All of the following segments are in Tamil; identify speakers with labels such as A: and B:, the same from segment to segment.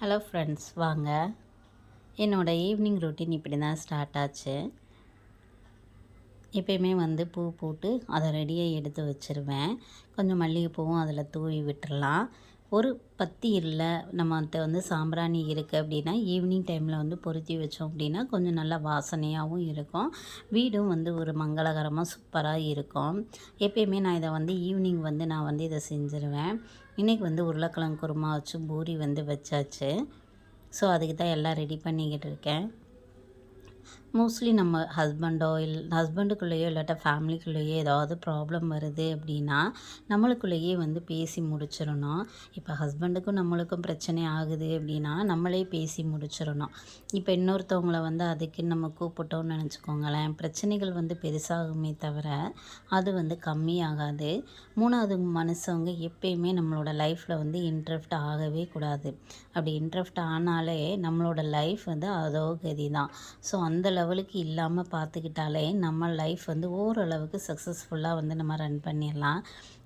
A: ஹலோ ஃப்ரெண்ட்ஸ் வாங்க. என்னோடய ஈவினிங் ரொட்டீன் இப்படி தான் ஸ்டார்ட் ஆச்சு. எப்பயுமே வந்து பூ போட்டு அதை ரெடியாக எடுத்து வச்சுருவேன். கொஞ்சம் மல்லிகைப்பூவும் அதில் தூவி விட்டுடலாம் ஒரு பத்தி இல்லை. நம்மகிட்ட வந்து சாம்பிராணி இருக்குது அப்படின்னா ஈவினிங் டைமில் வந்து பொருத்தி வச்சோம் அப்படின்னா கொஞ்சம் நல்லா வாசனையாகவும் இருக்கும். வீடும் வந்து ஒரு மங்களகரமாக சூப்பராக இருக்கும். எப்பயுமே நான் இதை வந்து ஈவினிங் வந்து நான் வந்து இதை செஞ்சுருவேன். இன்றைக்கி வந்து உருளைக்கிழங்கு குருமா வச்சு பூரி வந்து வச்சாச்சு. ஸோ அதுக்கு தான் எல்லாம் ரெடி பண்ணிக்கிட்டு இருக்கேன். மோஸ்ட்லி நம்ம ஹஸ்பண்டோ இல் ஹஸ்பண்டுக்குள்ளேயோ இல்லாட்டா ஃபேமிலிக்குள்ளேயோ ஏதாவது ப்ராப்ளம் வருது அப்படின்னா நம்மளுக்குள்ளேயே வந்து பேசி முடிச்சிடணும். இப்போ ஹஸ்பண்டுக்கும் நம்மளுக்கும் பிரச்சனை ஆகுது அப்படின்னா நம்மளே பேசி முடிச்சிடணும். இப்போ இன்னொருத்தவங்கள வந்து அதுக்கு நம்ம கூப்பிட்டோம்னு நினச்சிக்கோங்களேன் பிரச்சனைகள் வந்து பெருசாகுமே தவிர அது வந்து கம்மியாகாது. மூணாவது மனுஷவங்க எப்பயுமே நம்மளோட லைஃப்பில் வந்து இன்ட்ரெஃப்ட் ஆகவே கூடாது. அப்படி இன்ட்ரெஃப்ட் ஆனாலே நம்மளோட லைஃப் வந்து அதோ கதி தான் ஸோ அந்த லெவலுக்கு இல்லாமல் பார்த்துக்கிட்டாலே நம்ம லைஃப் வந்து ஓரளவுக்கு சக்ஸஸ்ஃபுல்லாக வந்து நம்ம ரன் பண்ணிடலாம்.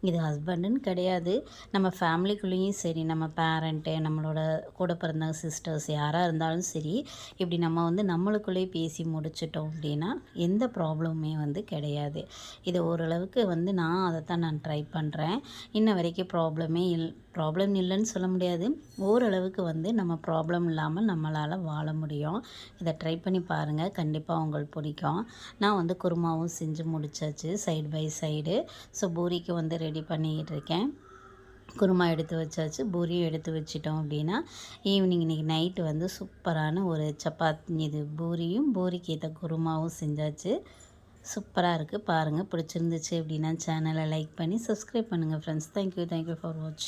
A: இது ஹஸ்பண்டுன்னு கிடையாது. நம்ம ஃபேமிலிக்குள்ளேயும் சரி நம்ம பேரண்ட்டு நம்மளோட கூட பிறந்த சிஸ்டர்ஸ் யாராக இருந்தாலும் சரி இப்படி நம்ம வந்து நம்மளுக்குள்ளேயே பேசி முடிச்சிட்டோம் அப்படின்னா எந்த ப்ராப்ளமுமே வந்து கிடையாது. இது ஓரளவுக்கு வந்து நான் அதை தான் நான் ட்ரை பண்ணுறேன் இன்ன வரைக்கும் ப்ராப்ளமே இல் ப்ராப்ளம் இல்லைன்னு சொல்ல முடியாது. ஓரளவுக்கு வந்து நம்ம ப்ராப்ளம் இல்லாமல் நம்மளால் வாழ முடியும். இதை ட்ரை பண்ணி பாருங்கள் கண்டிப்பாக உங்களுக்கு பிடிக்கும். நான் வந்து குருமாவும் செஞ்சு முடிச்சாச்சு சைடு பை சைடு ஸோ பூரிக்கு வந்து ரெடி பண்ணிக்கிட்டு இருக்கேன். குருமா எடுத்து வச்சாச்சு. பூரியும் எடுத்து வச்சிட்டோம் அப்படின்னா ஈவினிங் இன்றைக்கி நைட்டு வந்து சூப்பரான ஒரு சப்பாத்தி. இது பூரியும் பூரிக்கு ஏற்ற குருமாவும் செஞ்சாச்சு. சூப்பராக இருக்குது பாருங்கள் பிடிச்சிருந்துச்சு அப்படின்னா சேனலை லைக் பண்ணி சப்ஸ்கிரைப் பண்ணுங்கள் friends thank you thank you for watch